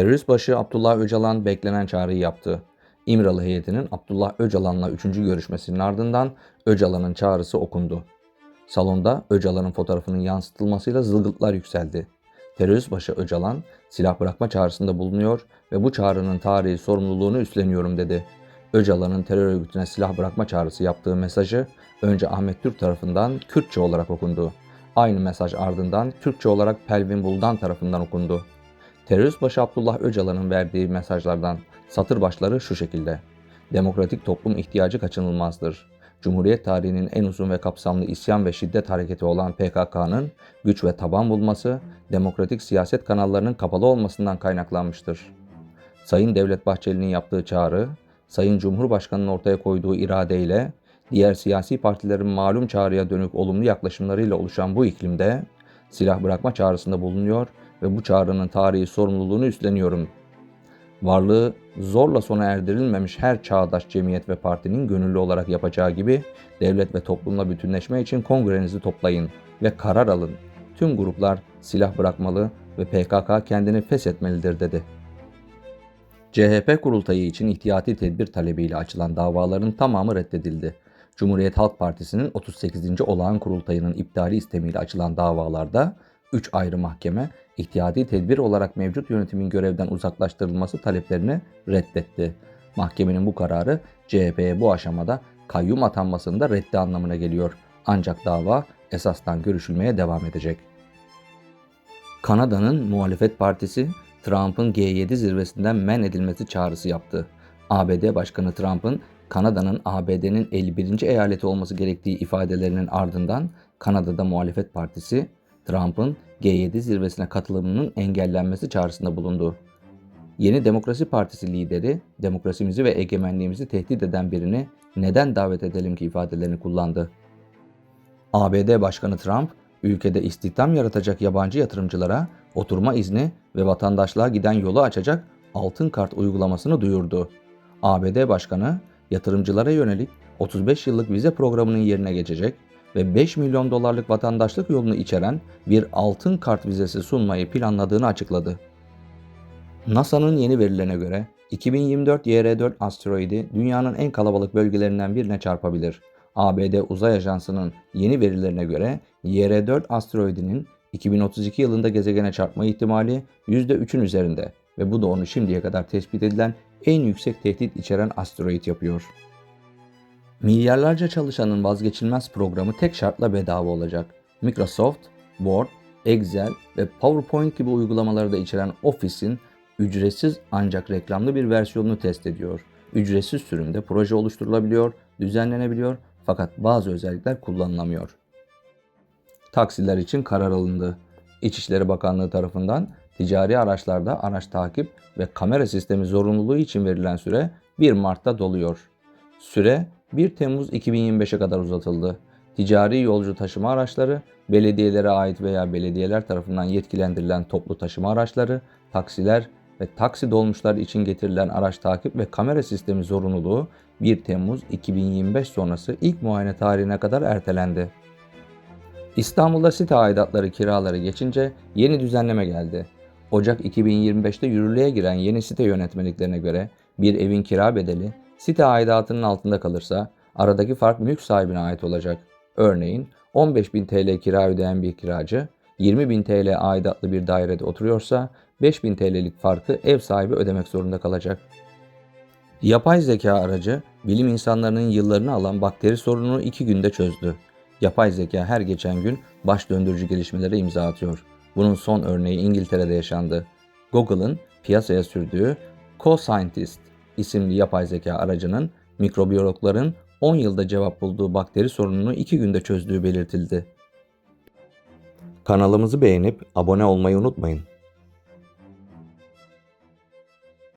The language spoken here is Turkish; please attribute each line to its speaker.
Speaker 1: Terörist başı Abdullah Öcalan beklenen çağrıyı yaptı. İmralı heyetinin Abdullah Öcalan'la 3. görüşmesinin ardından Öcalan'ın çağrısı okundu. Salonda Öcalan'ın fotoğrafının yansıtılmasıyla zılgıtlar yükseldi. Terörist başı Öcalan silah bırakma çağrısında bulunuyor ve bu çağrının tarihi sorumluluğunu üstleniyorum dedi. Öcalan'ın terör örgütüne silah bırakma çağrısı yaptığı mesajı önce Ahmet Türk tarafından Kürtçe olarak okundu. Aynı mesaj ardından Türkçe olarak Pelvin Buldan tarafından okundu. Terörist başı Abdullah Öcalan'ın verdiği mesajlardan satır başları şu şekilde. Demokratik toplum ihtiyacı kaçınılmazdır. Cumhuriyet tarihinin en uzun ve kapsamlı isyan ve şiddet hareketi olan PKK'nın güç ve taban bulması, demokratik siyaset kanallarının kapalı olmasından kaynaklanmıştır. Sayın Devlet Bahçeli'nin yaptığı çağrı, Sayın Cumhurbaşkanı'nın ortaya koyduğu iradeyle, diğer siyasi partilerin malum çağrıya dönük olumlu yaklaşımlarıyla oluşan bu iklimde, silah bırakma çağrısında bulunuyor ve bu çağrının tarihi sorumluluğunu üstleniyorum. Varlığı zorla sona erdirilmemiş her çağdaş cemiyet ve partinin gönüllü olarak yapacağı gibi devlet ve toplumla bütünleşme için kongrenizi toplayın ve karar alın. Tüm gruplar silah bırakmalı ve PKK kendini feshetmelidir dedi. CHP kurultayı için ihtiyati tedbir talebiyle açılan davaların tamamı reddedildi. Cumhuriyet Halk Partisi'nin 38. olağan kurultayının iptali istemiyle açılan davalarda 3 ayrı mahkeme ihtiyati tedbir olarak mevcut yönetimin görevden uzaklaştırılması taleplerini reddetti. Mahkemenin bu kararı CHP'ye bu aşamada kayyum atanmasında reddi anlamına geliyor. Ancak dava esastan görüşülmeye devam edecek. Kanada'nın muhalefet partisi Trump'ın G7 zirvesinden men edilmesi çağrısı yaptı. ABD Başkanı Trump'ın Kanada'nın ABD'nin 51. eyaleti olması gerektiği ifadelerinin ardından Kanada'da muhalefet partisi Trump'ın G7 zirvesine katılımının engellenmesi çağrısında bulundu. Yeni Demokrasi Partisi lideri, demokrasimizi ve egemenliğimizi tehdit eden birini neden davet edelim ki ifadelerini kullandı. ABD Başkanı Trump, ülkede istihdam yaratacak yabancı yatırımcılara oturma izni ve vatandaşlığa giden yolu açacak altın kart uygulamasını duyurdu. ABD Başkanı, yatırımcılara yönelik 35 yıllık vize programının yerine geçecek ve 5 milyon dolarlık vatandaşlık yolunu içeren bir altın kart vizesi sunmayı planladığını açıkladı. NASA'nın yeni verilerine göre 2024 YR4 asteroidi dünyanın en kalabalık bölgelerinden birine çarpabilir. ABD Uzay Ajansı'nın yeni verilerine göre YR4 asteroidinin 2032 yılında gezegene çarpma ihtimali %3'ün üzerinde ve bu da onu şimdiye kadar tespit edilen en yüksek tehdit içeren asteroid yapıyor. Milyarlarca çalışanın vazgeçilmez programı tek şartla bedava olacak. Microsoft, Word, Excel ve PowerPoint gibi uygulamaları da içeren Office'in ücretsiz ancak reklamlı bir versiyonunu test ediyor. Ücretsiz sürümde proje oluşturulabiliyor, düzenlenebiliyor fakat bazı özellikler kullanılamıyor. Taksiler için karar alındı. İçişleri Bakanlığı tarafından ticari araçlarda araç takip ve kamera sistemi zorunluluğu için verilen süre 1 Mart'ta doluyor. Süre 1 Temmuz 2025'e kadar uzatıldı. Ticari yolcu taşıma araçları, belediyelere ait veya belediyeler tarafından yetkilendirilen toplu taşıma araçları, taksiler ve taksi dolmuşlar için getirilen araç takip ve kamera sistemi zorunluluğu 1 Temmuz 2025 sonrası ilk muayene tarihine kadar ertelendi. İstanbul'da site aidatları kiraları geçince yeni düzenleme geldi. Ocak 2025'te yürürlüğe giren yeni site yönetmeliklerine göre bir evin kira bedeli site aidatının altında kalırsa aradaki fark mülk sahibine ait olacak. Örneğin 15.000 TL kira ödeyen bir kiracı 20.000 TL aidatlı bir dairede oturuyorsa 5.000 TL'lik farkı ev sahibi ödemek zorunda kalacak. Yapay zeka aracı bilim insanlarının yıllarını alan bakteri sorununu 2 günde çözdü. Yapay zeka her geçen gün baş döndürücü gelişmelere imza atıyor. Bunun son örneği İngiltere'de yaşandı. Google'ın piyasaya sürdüğü Co-Scientist isimli yapay zeka aracının mikrobiyologların 10 yılda cevap bulduğu bakteri sorununu 2 günde çözdüğü belirtildi. Kanalımızı beğenip abone olmayı unutmayın.